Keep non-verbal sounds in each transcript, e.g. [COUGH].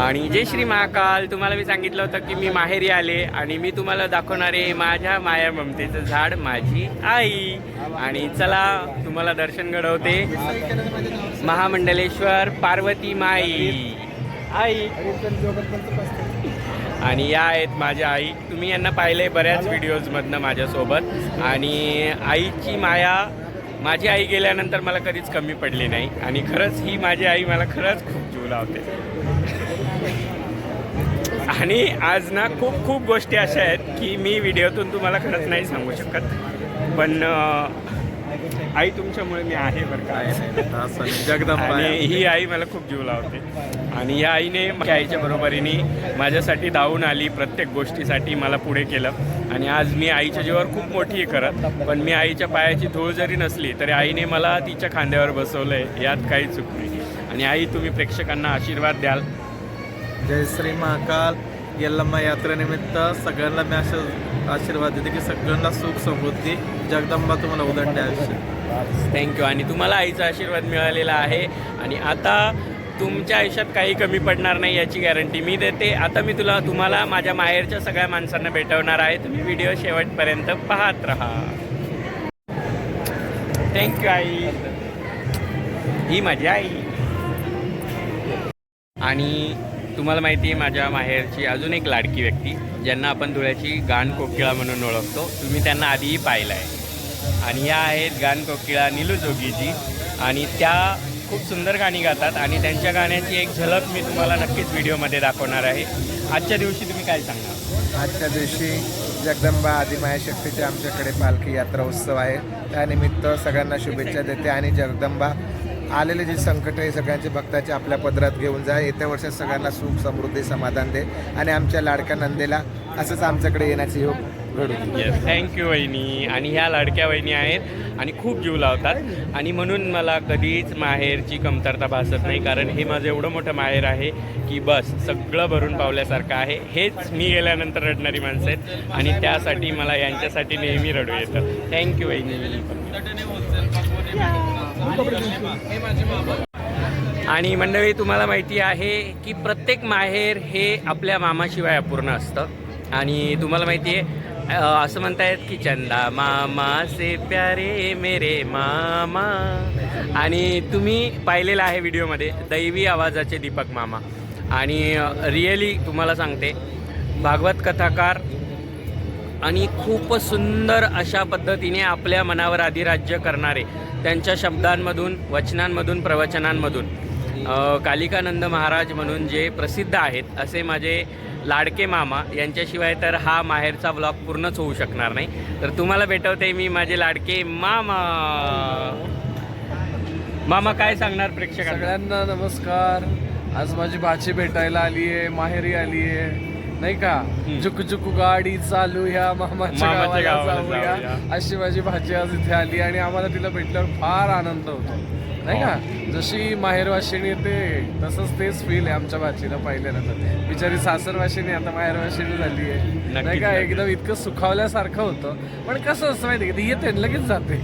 आणि जय श्री महाकाल. तुम्हाला मी सांगितलं होतं की मी माहेरी आले आणि मी तुम्हाला दाखवणार आहे माझ्या माया ममतेचं झाड माझी आई. आणि चला तुम्हाला दर्शन घडवते. महामंडलेश्वर पार्वती माई. आई. आणि या आहेत माझ्या आई. तुम्ही यांना पाहिले बऱ्याच व्हिडिओजमधनं माझ्यासोबत. आणि आईची माया माझी आई गेल्यानंतर मला कधीच कमी पडली नाही. आणि खरंच ही माझी आई मला खरंच खूप जीव लावते. आणि आज ना खूप खूप गोष्टी अशा आहेत की मी व्हिडिओतून तुम्हाला खरंच नाही सांगू शकत. पण आई तुमच्यामुळे मी आहे बरं का. आणि ही आई मला खूप जीव लावते. आणि या आईने माझ्या आईच्या बरोबरीने माझ्यासाठी धावून आली प्रत्येक गोष्टीसाठी मला पुढे केलं. आणि आज मी आईच्या जीवावर खूप मोठी आहे करत पण मी आईच्या पायाची धूळ जरी नसली तरी आईने मला तिच्या खांद्यावर बसवलं आहे यात काही चूक नाही. आणि आई तुम्ही प्रेक्षकांना आशीर्वाद द्याल. जय श्री महाकाल. यल्लम्मा यात्रेनिमित्त सगळ्यांना मी असं आशीर्वाद देते की सगळ्यांना सुख समृद्धी. जगदंबा तुम्हाला उदंड आयुष्य. थँक्यू आणि तुम्हाला आईचा आशीर्वाद मिळालेला आहे. आणि आता तुमच्या आयुष्यात काही कमी पडणार नाही याची गॅरंटी मी देते. आता मी तुला तुम्हाला माझ्या माहेरच्या सगळ्या माणसांना भेटवणार आहे. तुम्ही व्हिडिओ शेवटपर्यंत पाहत राहा. थँक्यू आई. ही माझी आई. आणि तुम्हाला माहिती आहे माझ्या माहेरची अजून एक लाडकी व्यक्ती ज्यांना आपण धुळ्याची गाण कोकिळा म्हणून ओळखतो. तुम्ही त्यांना आधीही पाहिलं आहे आणि या आहेत गाण कोकिळा निलू जोगीजी. आणि त्या खूप सुंदर गाणी गातात. आणि त्यांच्या गाण्याची एक झलक मी तुम्हाला नक्कीच व्हिडिओमध्ये दाखवणार आहे. आजच्या दिवशी तुम्ही काय सांगणार? आजच्या दिवशी जगदंबा आदिमाया शक्तीचे आमच्याकडे पालखी यात्रा उत्सव आहे. त्यानिमित्त सगळ्यांना शुभेच्छा देते आणि जगदंबा आलेले जे संकट आहे सगळ्यांचे भक्ताचे आपल्या पदरात घेऊन जा. येत्या वर्षात सगळ्यांना सुख समृद्धी समाधान दे. आणि आमच्या लाडक्या नंदेला असंच आमच्याकडे येण्याचे योग घडून येस थँक्यू वहिनी. आणि ह्या लाडक्या वहिनी आहेत आणि खूप जीव लावतात. आणि म्हणून मला कधीच माहेरची कमतरता भासत नाही कारण हे माझं एवढं मोठं माहेर आहे की बस सगळं भरून पावल्यासारखं आहे. हेच मी गेल्यानंतर रडणारी माणसं आहेत आणि त्यासाठी मला यांच्यासाठी नेहमी रडू येतं. थँक्यू वहिनी. आणि मंडळी तुम्हाला माहिती आहे की प्रत्येक माहेर हे आपल्या मामाशिवाय अपूर्ण असतं. आणि तुम्हाला माहिती आहे असं म्हणतायत की चंदा मामा से प्यारे मेरे मामा. आणि तुम्ही पाहिलेलं आहे व्हिडिओमध्ये दैवी आवाजाचे दीपक मामा. आणि रिअली तुम्हाला सांगते भागवत कथाकार आणि खूप सुंदर अशा पद्धतीने आपल्या मनावर अधिराज्य करणारे त्यांच्या शब्दांमधून वचनांमधून प्रवचनांमधून कालिकानंद महाराज म्हणून जे प्रसिद्ध आहेत असे माझे लाडके मामा यांच्याशिवाय तर हा माहेरचा ब्लॉग पूर्णच होऊ शकणार नाही. तर तुम्हाला भेटवते मी माझे लाडके मामा. मामा काय सांगणार प्रेक्षकांना? सगळ्यांना नमस्कार. आज माझी भाची भेटायला आली आहे माहेरी आली आहे नाही का? चुक चुक गाडी चालू ह्या मामाच्या. अशी माझी भाची आज इथे आली आणि आम्हाला तिला भेटल्यावर फार आनंद होतो. नाही का? जशी माहेरवाशिणी येते तसंच तेच फील आहे आमच्या भाचीला पाहिल्यानंतर बिचारी सासरवाशिणी आता माहेरवाशिणी झाली आहे. नाही का. एकदम इतकं सुखावल्यासारखं होतं. पण कसं असतं माहिती का ती येते लगेच जाते.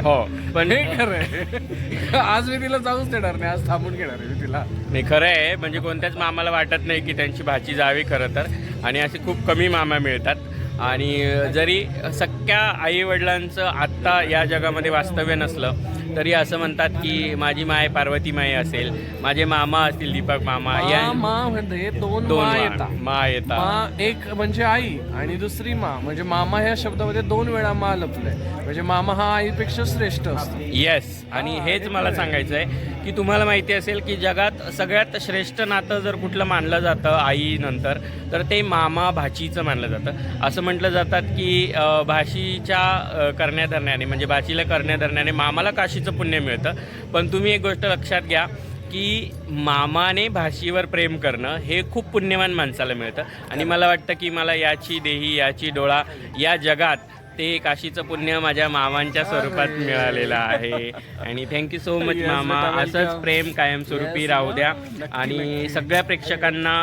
हो. पण हे खरं आहे. आज मी तिला जाऊच देणार नाही आज थांबून घेणार आहे मी तिला. नाही खरं आहे. म्हणजे कोणत्याच मामाला वाटत नाही की त्यांची भाची जावी खरं तर. आणि असे खूप कमी मामा मिळतात. आणि जरी सख्या आईवडिलांचं आत्ता या जगामध्ये वास्तव्य नसलं तरी असं म्हणतात की माझी माय पार्वती माई असेल माझे मामा असतील दीपक मामा या मा म्हणजे दोन दोन मा मा- येतात मा येतात मा एक म्हणजे आई आणि दुसरी मा. म्हणजे मामा ह्या शब्दामध्ये दोन वेळा मा लपलाय. म्हणजे मामा हा आईपेक्षा श्रेष्ठ असतो. येस आणि हेच मला सांगायचं आहे की तुम्हाला माहिती असेल की जगात सगळ्यात श्रेष्ठ नातं जर कुठलं मानलं जातं आईनंतर तर ते मामा भाचीचं मानलं जातं. असं म्हटलं जातात की भाषीच्या करण्याधरण्याने म्हणजे भाचीला करण्याधरण्याने मामाला काशीचं पुण्य मिळतं. पण तुम्ही एक गोष्ट लक्षात घ्या की मामाने भाषेवर प्रेम करणं हे खूप पुण्यवान माणसाला मिळतं. आणि मला वाटतं की मला याची देही याची डोळा या जगात ते काशीचं पुण्य माझ्या मामांच्या स्वरूपात मिळालेलं आहे. आणि थँक्यू सो मच मामा. असंच. प्रेम कायमस्वरूपी राहू द्या. आणि सगळ्या प्रेक्षकांना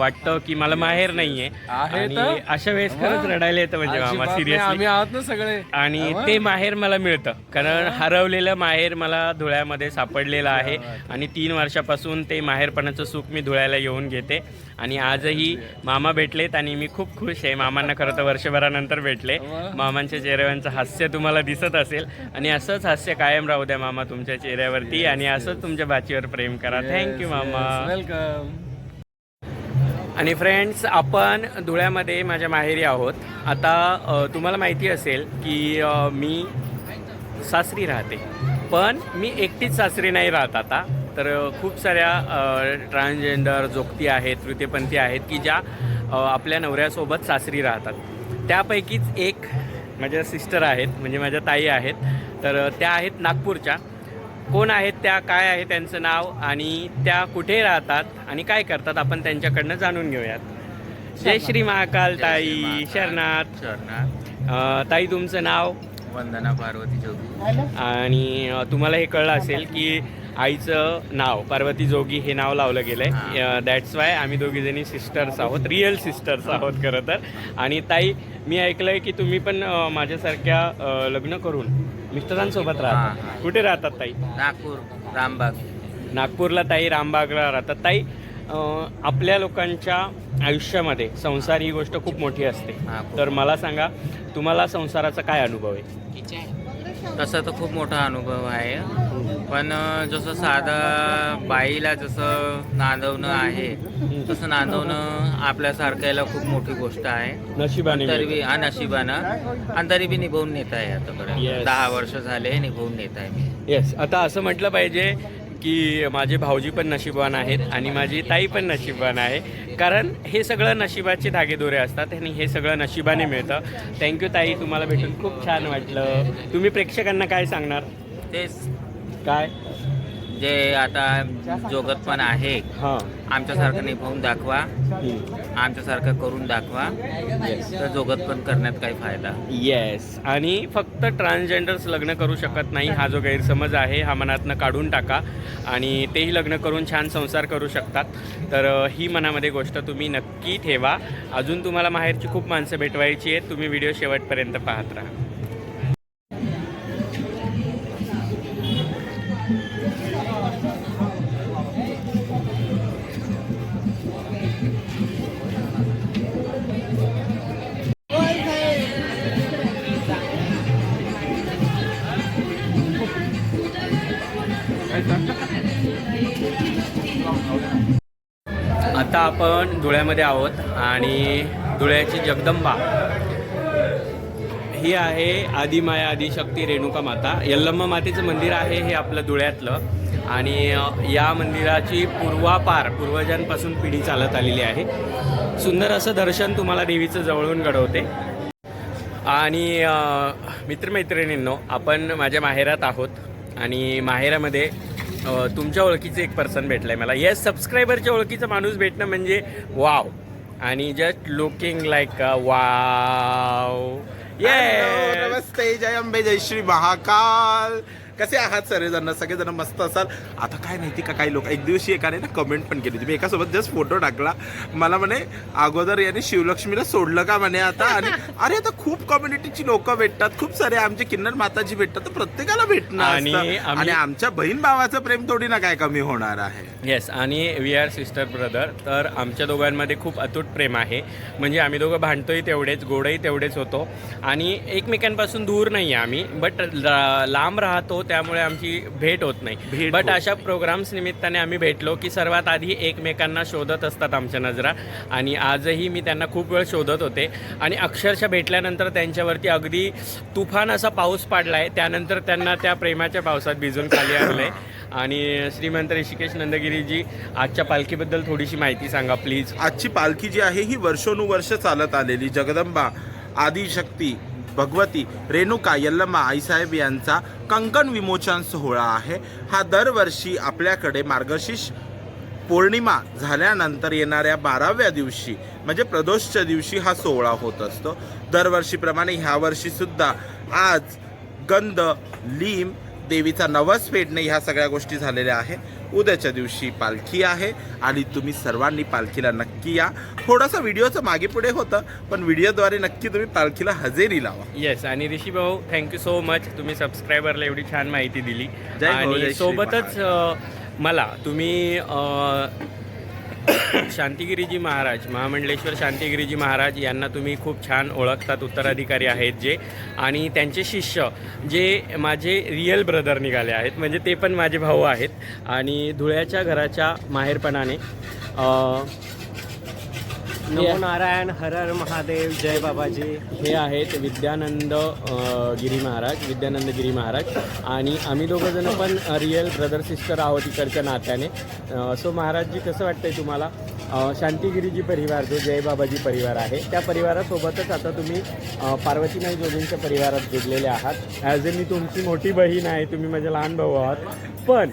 वाटतं की मला माहेर नाहीये. आणि? अशा वेळेस खरंच रडायला येतं म्हणजे मामा सिरियसली आहोत ना सगळे. आणि ते माहेर मला मिळतं. कारण हरवलेलं माहेर मला धुळ्यामध्ये सापडलेलं आहे. आणि तीन वर्षापासून ते माहेरपणाचं सुख मी धुळ्याला येऊन घेते. आणि आजही मामा भेटलेत आणि मी खूप खुश आहे. मामांना खरं तर वर्षभरानंतर भेटले. मामांच्या चेहऱ्यावरचं हास्य तुम्हाला दिसत असेल. आणि असंच हास्य कायम राहू द्या मामा तुमच्या चेहऱ्यावरती आणि असंच तुमच्या बाचीवर प्रेम करा. थँक्यू मामा. वेलकम आणि फ्रेंड्स आपण धुळ्यामध्ये माझ्या माहेरी आहोत. आता तुम्हाला माहिती असेल की मी सासरी राहते. पण मी एकटीच सासरी नाही राहत आता. तर खूप साऱ्या ट्रान्सजेंडर जोगती आहेत तृतीयपंथी आहेत की ज्या आपल्या नवऱ्यासोबत सासरी राहतात. त्यापैकीच एक माझ्या सिस्टर आहेत म्हणजे माझ्या ताई आहेत. तर त्या आहेत नागपूरच्या. कोण आहेत त्या काय आहे त्यांचं नाव आणि त्या कुठे राहतात आणि काय करतात आपण त्यांच्याकडनं जाणून घेऊयात. जय श्री महाकाल ताई. शरणाथ शरणात अं, ताई तुमचं नाव? वंदना पार्वती जोगी आणि तुम्हाला हे कळलं असेल की आईचं नाव पार्वती जोगी हे नाव लावलं गेलं आहे दॅट्स वाय आम्ही दोघी जणी सिस्टर्स आहोत रिअल सिस्टर्स आहोत खरं तर. आणि ताई मी ऐकलं आहे की तुम्ही पण माझ्यासारख्या लग्न करून मिस्टरांसोबत राहतात हां. कुठे राहतात ताई? नागपूर रामबाग. नागपूरला ताई रामबागला राहतात. ताई आपल्या लोकांच्या आयुष्यामध्ये संसार ही गोष्ट खूप मोठी असते. तर मला सांगा तुम्हाला संसाराचा काय अनुभव आहे? तसा तर खूप मोठा अनुभव आहे. पण जसं साधा बाईला जसं नांदवणं आहे तसं नांदवणं आपल्यासारख्याला खूप मोठी गोष्ट आहे. नशिबाने तरी. बी हा नशिबानं. आणि तरी बी निभवून नेत आहे आतापर्यंत. Yes. दहा वर्ष झाले निभवून नेत आहे मी. येस आता असं म्हटलं पाहिजे की माझे भाऊजी पण नशीबवान आहेत आणि माझी ताई पण नशीबवान आहे. कारण हे सगळं नशिबाचे धागेदोरे असतात आणि हे सगळं नशिबाने मिळतं. थँक्यू ताई. तुम्हाला भेटून खूप छान वाटलं. तुम्ही प्रेक्षकांना काय सांगणार? तेच. काय? जे आता जोगत पण आहे हां. आमच्यासारखं निभवून दाखवा. आमच्यासारखं करून दाखवा. तर जोगत पण करण्यात काही फायदा. येस आणि फक्त ट्रान्सजेंडर्स लग्न करू शकत नाही हा जो गैरसमज आहे हा मनातनं काढून टाका. आणि तेही लग्न करून छान संसार करू शकतात. तर ही मनामध्ये गोष्ट तुम्ही नक्की ठेवा. अजून तुम्हाला माहेरची खूप माणसं भेटवायची आहेत. तुम्ही व्हिडिओ शेवटपर्यंत पाहत राहा. आपण धुळ्यामध्ये आहोत आणि धुळ्याची जगदंबा. ही आहे आदिमाया आदिशक्ती रेणुका माता. यल्लम्मा मातेचं मंदिर आहे हे आपलं धुळ्यातलं. आणि या मंदिराची पूर्वापार पूर्वजांपासून पिढी चालत आलेली आहे. सुंदर असं दर्शन तुम्हाला देवीचं जवळून घडवते. आणि मित्रमैत्रिणींनो आपण माझ्या माहेरात आहोत. आणि माहेरामध्ये तुमच्या ओळखीचं एक पर्सन भेटलं आहे मला. येस सबस्क्रायबरच्या ओळखीचा माणूस भेटणं म्हणजे वाव आणि जस्ट लुकिंग लाईक वाव ये नमस्ते जय अंबे जय श्री महाकाल. कसे आहात सगळेजण? सगळेजण मस्त असाल. आता काय माहिती का काही लोक एक दिवशी एकाने ना कमेंट पण केली. होती मी एकासोबत जस्ट फोटो टाकला. मला म्हणे अगोदर याने शिवलक्ष्मीला सोडलं का? म्हणे आता. आणि [LAUGHS] अरे आता खूप कम्युनिटीची लोक भेटतात. खूप सारे आमचे किन्नर माताजी भेटतात. तर प्रत्येकाला भेटणं आणि असतं. आम्ही- आणि आमच्या बहीण भावाचं प्रेम थोडी ना काय कमी होणार आहे. येस आणि वी आर सिस्टर ब्रदर तर आमच्या दोघांमध्ये खूप अतूट प्रेम आहे. म्हणजे आम्ही दोघं भांडतोही तेवढेच गोडही तेवढेच होतो. आणि एकमेकांपासून दूर नाही आहे आम्ही बट लांब राहतो त्यामुळे आमची भेट होत नाही. भेट बट होत अशा प्रोग्राम्स निमित्ताने आम्ही भेटलो की सर्वात आधी एकमेकांना शोधत असतात आमच्या नजरा. आणि आजही मी त्यांना खूप वेळ शोधत होते. आणि अक्षरशः भेटल्यानंतर त्यांच्यावरती अगदी तुफान असा पाऊस पाडला आहे त्यानंतर त्यांना त्या प्रेमाच्या पावसात भिजून खाली आणलं आहे आणि श्रीमंत ऋषिकेश नंदगिरीजी आजच्या पालखीबद्दल थोडीशी माहिती सांगा प्लीज आजची पालखी जी आहे ही वर्षोनुवर्ष चालत आलेली. जगदंबा आदिशक्ती भगवती रेणुका यल्लम्मा आईसाहेब यांचा कंकण विमोचन सोहळा आहे. हा दरवर्षी आपल्याकडे मार्गशीर्ष पौर्णिमा झाल्यानंतर येणाऱ्या बाराव्या दिवशी म्हणजे प्रदोषच्या दिवशी हा सोहळा होत असतो. दरवर्षीप्रमाणे ह्या आज गंध लीम देवीचा नवस पेटणे ह्या सगळ्या गोष्टी झालेल्या आहे उद्याच्या दिवशी पालखी आहे आणि तुम्ही सर्वांनी पालखीला नक्की या. थोडासा व्हिडिओचं मागे पुढे होतं पण व्हिडिओद्वारे नक्की तुम्ही पालखीला हजेरी लावा. येस आणि ऋषी भाऊ थँक्यू सो मच तुम्ही सबस्क्रायबरला एवढी छान माहिती दिली. आणि सोबतच मला तुम्ही शांतिगिरीजी महाराज महामंडलेश्वर शांतिगिरीजी महाराज यांना तुम्ही खूप छान ओळखतात उत्तराधिकारी आहेत जे. आणि त्यांचे शिष्य जे माझे रिअल ब्रदर निघाले आहेत म्हणजे ते पण माझे भाऊ आहेत. आणि धुळ्याच्या घराच्या माहेरपणाने नमो नारायण हर हर महादेव जय बाबाजी. हे आहेत विद्यानंद गिरी महाराज विद्यानंद गिरी महाराज. आणि आम्ही दोघं जण पण रिअल ब्रदर सिस्टर आहोत इकडच्या नात्याने. सो महाराजजी कसं वाटतंय तुम्हाला? शांतिगिरीजी परिवार जो जय बाबाजी परिवार आहे त्या परिवारासोबतच आता तुम्ही अ, पार्वतीमाई जोगींच्या परिवारात जुडलेले आहात. ॲज ए मी तुमची मोठी बहीण आहे तुम्ही माझे लहान भाऊ आहात. पण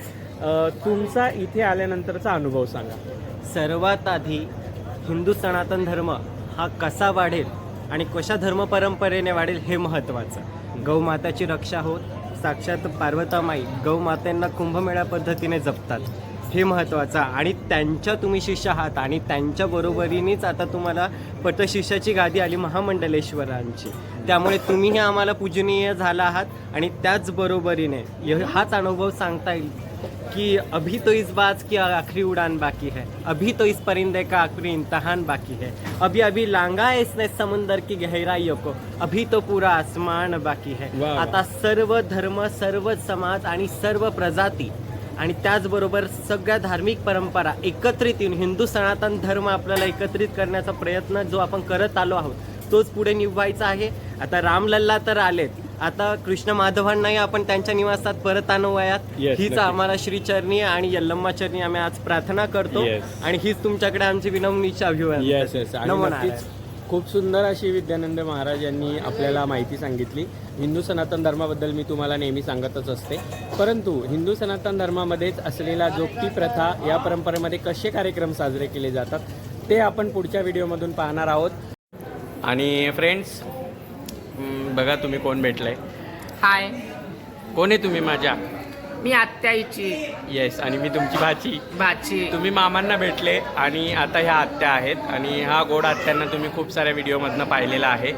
तुमचा इथे आल्यानंतरचा अनुभव सांगा. सर्वात आधी हिंदू सनातन धर्म हा कसा वाढेल आणि कशा धर्म परंपरेने वाढेल हे महत्त्वाचं. गौमाताची रक्षा होत साक्षात पार्वतामाई गौमातांना कुंभमेळा पद्धतीने जपतात. हे महत्त्वाचं आणि त्यांच्या तुम्ही शिष्य आहात आणि त्यांच्या बरोबरीनेच आता तुम्हाला पटशिष्याची गादी आली महामंडलेश्वरांची. त्यामुळे तुम्हीही आम्हाला पूजनीय झाला आहात आणि त्याचबरोबरीने य- हाच अनुभव सांगता येईल. कि अभी तो इस बात की आखिरी उड़ान बाकी है। अभी तो इस परिंदे का आखिरी इम्तहान बाकी है। अभी अभी लांगा है इसने समुंदर की गहराइयों को। अभी तो पूरा आसमान बाकी है. आता सर्व धर्म सर्व समाज आणि सर्व प्रजाती आणि त्याचबरोबर सगळ्या धार्मिक परंपरा एकत्रित येऊन हिंदू सनातन धर्म आपल्याला एकत्रित करण्याचा प्रयत्न जो आपण करत आलो आहोत तोच पुढे निभवायचा आहे. आता रामलल्ला तर आलेत. आता कृष्ण माधवांनाही आपण त्यांच्या निवासात परत आणूयात. Yes, हीच. आम्हाला श्रीचरणी आणि यल्लम्मा चरणी आम्ही आज प्रार्थना करतो. Yes. आणि हीच तुमच्याकडे आमची विनम्रीची अभिवादन येस येस. खूप सुंदर अशी विद्यानंद महाराज यांनी आपल्याला माहिती सांगितली. हिंदू सनातन धर्माबद्दल मी तुम्हाला नेहमी सांगतच असते. परंतु हिंदू सनातन धर्मामध्येच असलेला जोगती प्रथा या परंपरेमध्ये कसे कार्यक्रम साजरे केले जातात ते आपण पुढच्या व्हिडिओमधून पाहणार आहोत. आणि फ्रेंड्स बघा तुम्ही कोण भेटलंय. हाय. कोण आहे तुम्ही माझ्या? मी आत्याईची. येस आणि मी तुमची भाची. भाची. तुम्ही मामांना भेटले आणि आता ह्या आत्या आहेत आणि हा गोड आत्यांना तुम्ही खूप साऱ्या व्हिडिओमधनं पाहिलेला आहे.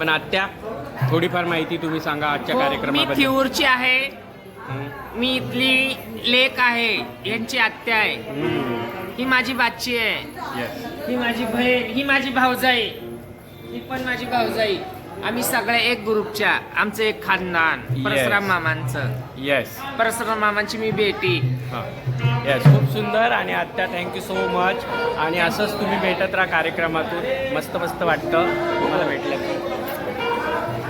पण आत्या थोडीफार माहिती तुम्ही सांगा आजच्या हो, मी कार्यक्रमाबद्दल. थिऊरची आहे. हं. मी इथली लेक आहे. यांची आत्या आहे. हं. ही माझी बाची आहे. Yes. ही माझी बहीण ही माझी भाऊजाई. ही पण माझी भाऊजाई. आम्ही सगळे एक ग्रुपच्या. आमचं एक खानदान. Yes. परशुराम मामांचं. येस परशुराम मामांची मी बेटी. हां. येस खूप सुंदर आणि आत्या थँक्यू सो मच आणि असंच तुम्ही भेटत राहा कार्यक्रमातून. मस्त मस्त वाटतं. तुम्हाला भेटलं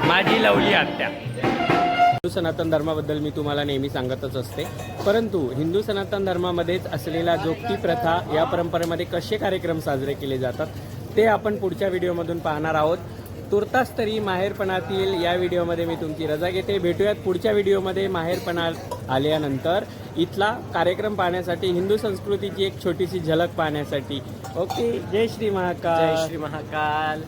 माझी लवली आत्या. हिंदू सनातन धर्माबद्दल मी तुम्हाला नेहमी सांगतच असते. परंतु हिंदू सनातन धर्मामध्येच असलेला जोगती प्रथा या परंपरेमध्ये कसे कार्यक्रम साजरे केले जातात ते आपण पुढच्या व्हिडिओमधून पाहणार आहोत. तुर्तास तरी माहेरपणातील या व्हिडिओमध्ये मी तुमची रजा घेते. भेटूयात पुढच्या व्हिडिओमध्ये माहेरपणा आल्यानंतर. इथला कार्यक्रम पाहण्यासाठी हिंदू संस्कृतीची एक छोटीशी झलक पाहण्यासाठी. ओके जय श्री महाकाल. जय श्री महाकाल.